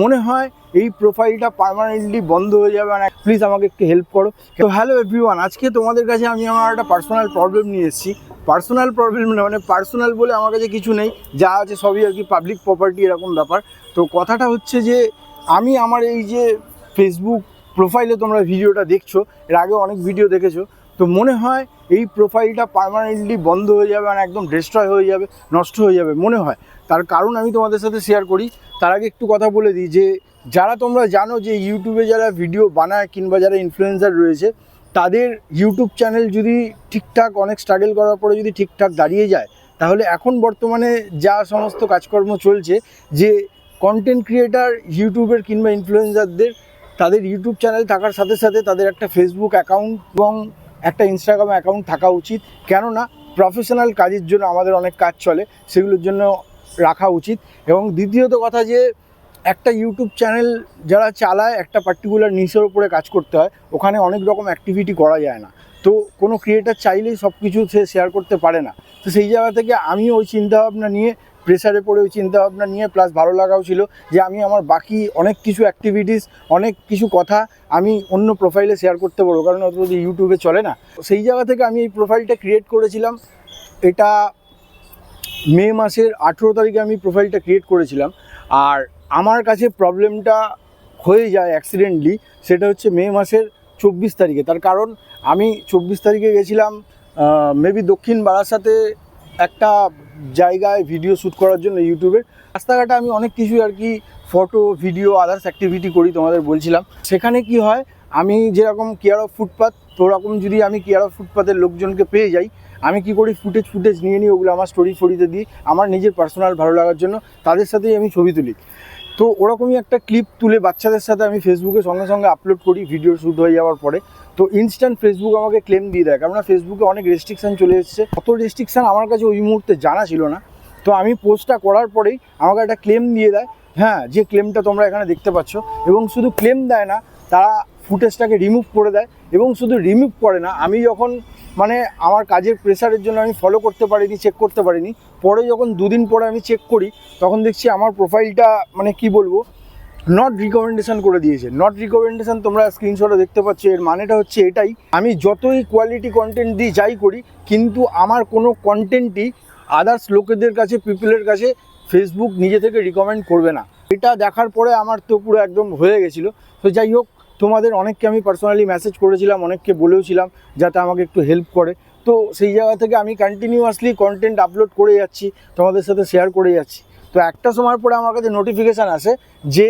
মনে হয় এই প্রোফাইলটা পার্মানেন্টলি বন্ধ হয়ে যাবে না প্লিজ আমাকে একটু হেল্প করো। তো হ্যালো এভরিওয়ান আজকে তোমাদের কাছে আমি আমার একটা পার্সোনাল প্রবলেম নিয়ে এসেছি। পার্সোনাল প্রবলেম না মানে পার্সোনাল বলে আমার কাছে কিছু নেই, যা আছে সবই আর কি পাবলিক প্রপার্টি এরকম ব্যাপার। তো কথাটা হচ্ছে যে, আমি আমার এই যে ফেসবুক প্রোফাইলে তোমরা ভিডিওটা দেখছ, এর আগে অনেক ভিডিও দেখেছ তো মনে হয় এই প্রোফাইলটা পার্মানেন্টলি বন্ধ হয়ে যাবে আর একদম ডিস্ট্রয় হয়ে যাবে, নষ্ট হয়ে যাবে, মনে হয়। তার কারণ আমি তোমাদের সাথে শেয়ার করি। তার আগে একটু কথা বলে দিই যে, যারা তোমরা জানো যে ইউটিউবে যারা ভিডিও বানায় কিংবা যারা ইনফ্লুয়েন্সার রয়েছে, তাদের ইউটিউব চ্যানেল যদি ঠিকঠাক অনেক স্ট্রাগল করার পরে যদি ঠিকঠাক দাঁড়িয়ে যায়, তাহলে এখন বর্তমানে যা সমস্ত কাজকর্ম চলছে, যে কন্টেন্ট ক্রিয়েটার ইউটিউবের কিংবা ইনফ্লুয়েন্সারদের তাদের ইউটিউব চ্যানেল থাকার সাথে সাথে তাদের একটা ফেসবুক অ্যাকাউন্ট এবং একটা ইনস্টাগ্রাম অ্যাকাউন্ট থাকা উচিত। কেননা প্রফেশনাল কাজের জন্য আমাদের অনেক কাজ চলে, সেগুলোর জন্য রাখা উচিত। এবং দ্বিতীয়ত কথা যে, একটা ইউটিউব চ্যানেল যারা চালায়, একটা পার্টিকুলার নিচের উপরে কাজ করতে হয়, ওখানে অনেক রকম অ্যাক্টিভিটি করা যায় না। তো কোনো ক্রিয়েটার চাইলেই সব কিছু সে শেয়ার করতে পারে না। তো সেই জায়গা থেকে আমি ওই চিন্তাভাবনা নিয়ে প্রেসারে পড়ে ওই চিন্তাভাবনা নিয়ে প্লাস ভালো লাগাও ছিল যে আমি আমার বাকি অনেক কিছু অ্যাক্টিভিটিস অনেক কিছু কথা আমি অন্য প্রোফাইলে শেয়ার করতে পারব। কারণ অত যে ইউটিউবে চলে না। সেই জায়গা থেকে আমি এই প্রোফাইলটা ক্রিয়েট করেছিলাম। এটা মে মাসের আঠেরো তারিখে আমি প্রোফাইলটা ক্রিয়েট করেছিলাম। আর আমার কাছে প্রবলেমটা হয়ে যায় অ্যাক্সিডেন্টলি সেটা হচ্ছে মে মাসের চব্বিশ তারিখে। তার কারণ আমি চব্বিশ তারিখে গেছিলাম মেবি দক্ষিণ বারাসাতে একটা জায়গায় ভিডিও শ্যুট করার জন্য ইউটিউবের রাস্তাঘাটে আমি অনেক কিছু আর কি ফটো ভিডিও আদার্স অ্যাক্টিভিটি করি তোমাদের বলছিলাম। সেখানে কি হয়, আমি যেরকম কেয়ার অফ ফুটপাথ ওরকম যদি আমি কেয়ার অফ ফুটপাথের লোকজনকে পেয়ে যাই, আমি কি করি ফুটেজ ফুটেজ নিয়ে নিই, ওগুলো আমার স্টোরি ফরিতে দিই, আমার নিজের পার্সোনাল ভালো লাগার জন্য, তাদের সাথেই আমি ছবি তুলি। তো ওরকমই একটা ক্লিপ তুলে বাচ্চাদের সাথে আমি ফেসবুকে সঙ্গে সঙ্গে আপলোড করি ভিডিও শ্যুট হয়ে যাওয়ার পরে। তো ইনস্ট্যান্ট ফেসবুক আমাকে ক্লেম দিয়ে দেয়। কেননা ফেসবুকে অনেক রেস্ট্রিকশান চলে এসেছে। অত রেস্ট্রিকশান আমার কাছে ওই মুহূর্তে জানা ছিল না। তো আমি পোস্টটা করার পরেই আমাকে একটা ক্লেম দিয়ে দেয়। হ্যাঁ যে ক্লেমটা তোমরা এখানে দেখতে পাচ্ছ। এবং শুধু ক্লেম দেয় না, তারা ফুটেজটাকে রিমুভ করে দেয়। এবং শুধু রিমুভ করে না, আমি যখন মানে আমার কাজের প্রেশারের জন্য আমি ফলো করতে পারিনি চেক করতে পারিনি, পরে যখন দুদিন পরে আমি চেক করি, তখন দেখছি আমার প্রোফাইলটা মানে কি বলব নট রিকমেন্ডেশন করে দিয়েছে। নট রিকমেন্ডেশন তোমরা স্ক্রিনশটে দেখতে পাচ্ছ, এর মানেটা হচ্ছে এটাই। আমি যতই কোয়ালিটি কন্টেন্ট দিই যাই করি, কিন্তু আমার কোনো কন্টেন্টই আদার্স লোকেদের কাছে পিপলের কাছে ফেসবুক নিজে থেকে রিকমেন্ড করবে না। এটা দেখার পরে আমার তো পুরো একদম হয়ে গেছিল। তো যাই হোক, তোমাদের অনেককে আমি পার্সোনালি মেসেজ করেছিলাম, অনেককে বলেওছিলাম, যাতে আমাকে একটু হেল্প করে। তো সেই জায়গা থেকে আমি কন্টিনিউয়াসলি কন্টেন্ট আপলোড করে যাচ্ছি, তোমাদের সাথে শেয়ার করে যাচ্ছি। তো একটা সময় পরে আমার কাছে নোটিফিকেশান আসে যে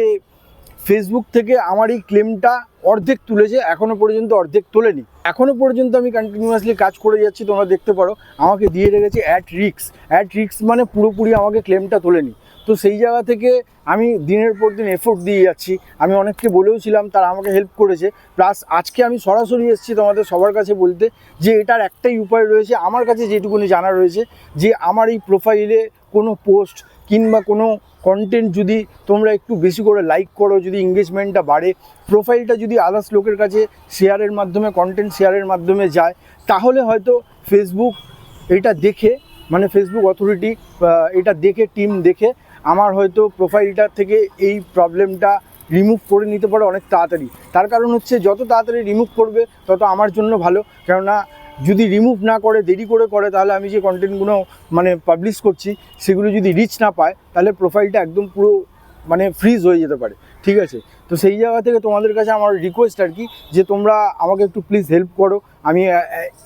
ফেসবুক থেকে আমার এই ক্লেমটা অর্ধেক তুলেছে এখনও পর্যন্ত অর্ধেক তোলেনি। এখনও পর্যন্ত আমি কন্টিনিউয়াসলি কাজ করে যাচ্ছি, তোমরা দেখতে পারো। আমাকে দিয়ে রেখেছে অ্যাট রিক্স অ্যাট রিক্স মানে পুরোপুরি আমাকে ক্লেমটা তোলেনি। তো সেই জায়গা থেকে আমি দিনের পর দিন এফোর্ট দিয়ে যাচ্ছি। আমি অনেককে বলেওছিলাম, তারা আমাকে হেল্প করেছে। প্লাস আজকে আমি সরাসরি এসেছি তোমাদের সবার কাছে বলতে যে এটার একটাই উপায় রয়েছে, আমার কাছে যেটুকুনি জানা রয়েছে, যে আমার এই প্রোফাইলে কোনো পোস্ট কিংবা কোনো কন্টেন্ট যদি তোমরা একটু বেশি করে লাইক করো, যদি এঙ্গেজমেন্টটা বাড়ে প্রোফাইলটা যদি আদার্স লোকের কাছে শেয়ারের মাধ্যমে কন্টেন্ট শেয়ারের মাধ্যমে যায়, তাহলে হয়তো ফেসবুক এটা দেখে মানে ফেসবুক অথরিটি এটা দেখে টিম দেখে আমার হয়তো প্রোফাইলটা থেকে এই প্রবলেমটা রিমুভ করে নিতে পারে অনেক তাড়াতাড়ি। তার কারণ হচ্ছে, যত তাড়াতাড়ি রিমুভ করবে, তত আমার জন্য ভালো। কেননা, যদি রিমুভ না করে, দেরি করে করে, তাহলে আমি যে কন্টেন্টগুলো মানে পাবলিশ করছি, সেগুলো যদি রিচ না পায়, তাহলে প্রোফাইলটা একদম পুরো মানে ফ্রিজ হয়ে যেতে পারে। ঠিক আছে? তো সেই জায়গা থেকে তোমাদের কাছে আমার রিকোয়েস্ট আর কি যে তোমরা আমাকে একটু প্লিজ হেল্প করো। আমি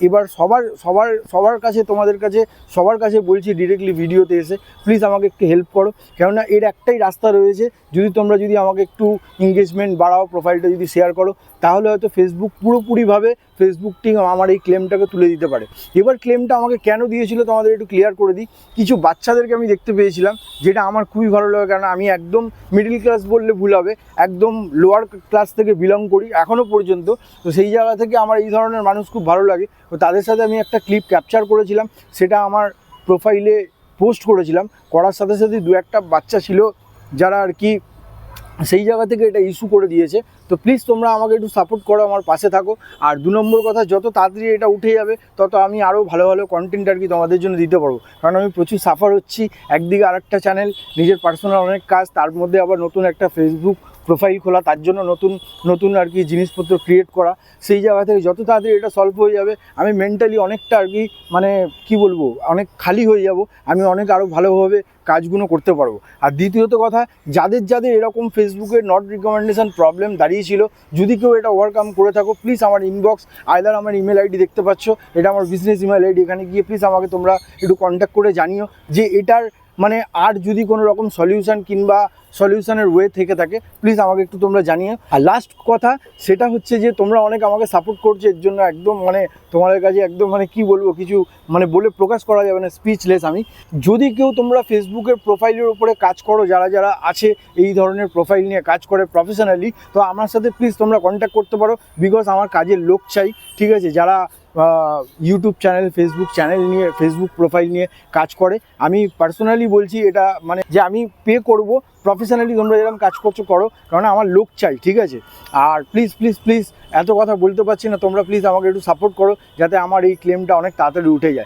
এবার সবার সবার সবার কাছে তোমাদের কাছে, সবার কাছে বলছি ডিরেক্টলি ভিডিওতে এসে প্লিজ আমাকে একটু হেল্প করো। কেননা এর একটাই রাস্তা রয়েছে, যদি তোমরা যদি আমাকে একটু এঙ্গেজমেন্ট বাড়াও প্রোফাইলটা যদি শেয়ার করো, তাহলে হয়তো ফেসবুক পুরোপুরিভাবে ফেসবুক টিম আমার এই ক্লেমটাকে তুলে দিতে পারে। এবার ক্লেমটা আমাকে কেন দিয়েছিল তোমাদের একটু ক্লিয়ার করে দিই। কিছু বাচ্চাদেরকে আমি দেখতে পেয়েছিলাম, যেটা আমার খুবই ভালো লাগে, কারণ আমি একদম মিডিল ক্লাস বললে ভুল হবে, একদম লোয়ার ক্লাস থেকে বিলং করি এখনও পর্যন্ত। তো সেই জায়গা থেকে আমার এই ধরনের মানুষ খুব ভালো লাগে। তো তাদের সাথে আমি একটা ক্লিপ ক্যাপচার করেছিলাম, সেটা আমার প্রোফাইলে পোস্ট করেছিলাম। করার সাথে সাথে দু একটা বাচ্চা ছিল, যারা আর কি সেই জায়গা থেকে এটা ইস্যু করে দিয়েছে। তো প্লিজ তোমরা আমাকে একটু সাপোর্ট করো, আমার পাশে থাকো। আর দু নম্বর কথা, যত তাড়াতাড়ি এটা উঠে যাবে, তত আমি আরও ভালো ভালো কন্টেন্ট আর কি তোমাদের জন্য দিতে পারব। কারণ আমি প্রচুর সাফার হচ্ছি, একদিকে আর একটা চ্যানেল নিজের পার্সোনাল অনেক কাজ, তার মধ্যে আবার নতুন একটা ফেসবুক প্রোফাইল খোলা, তার জন্য নতুন নতুন আর কি জিনিসপত্র ক্রিয়েট করা। সেই জায়গা থেকে যত তাড়াতাড়ি এটা সলভ হয়ে যাবে, আমি মেন্টালি অনেকটা আর কি মানে কি বলব, অনেক খালি হয়ে যাব, আমি অনেক আরও ভালোভাবে কাজগুলো করতে পারব। আর দ্বিতীয়ত কথা, যাদের যাদের এরকম ফেসবুকে নট রিকমেন্ডেশন প্রবলেম দাঁড়িয়েছিল, যদি কেউ এটা ওভারকাম করে থাকো প্লিজ আমার ইনবক্স আইদার আমার ইমেল আইডি দেখতে পাচ্ছ, এটা আমার বিজনেস ইমেল আইডি এখানে গিয়ে প্লিজ আমাকে তোমরা একটু কন্ট্যাক্ট করে জানিও যে এটার মানে আর যদি কোনো রকম সলিউশন কিংবা সলিউশনের ওয়ে থেকে থাকে প্লিজ আমাকে একটু তোমরা জানিও আর লাস্ট কথা, সেটা হচ্ছে যে তোমরা অনেক আমাকে সাপোর্ট করছ, এর জন্য একদম মানে তোমাদের কাছে একদম মানে কি বলব, কিছু মানে বলে প্রকাশ করা যাবে না স্পিচলেস আমি। যদি কেউ তোমরা ফেসবুকের প্রোফাইলের উপরে কাজ করো, যারা যারা আছে এই ধরনের প্রোফাইল নিয়ে কাজ করে প্রফেশনালি তো আমার সাথে প্লিজ তোমরা কন্ট্যাক্ট করতে পারো বিকজ আমার কাজের লোক চাই, ঠিক আছে? যারা ইউটিউব চ্যানেল ফেসবুক চ্যানেল নিয়ে ফেসবুক প্রোফাইল নিয়ে কাজ করে। আমি পার্সোনালি বলছি এটা মানে যে আমি পে করব প্রফেশনালি তোমরা যেরকম কাজ করছ করো কারণ আমার লোক চাই, ঠিক আছে? আর প্লিজ প্লিজ প্লিজ এত কথা বলতে পারছি না, তোমরা প্লিজ আমাকে একটু সাপোর্ট করো, যাতে আমার এই ক্লেমটা অনেক তাড়াতাড়ি উঠে যায়।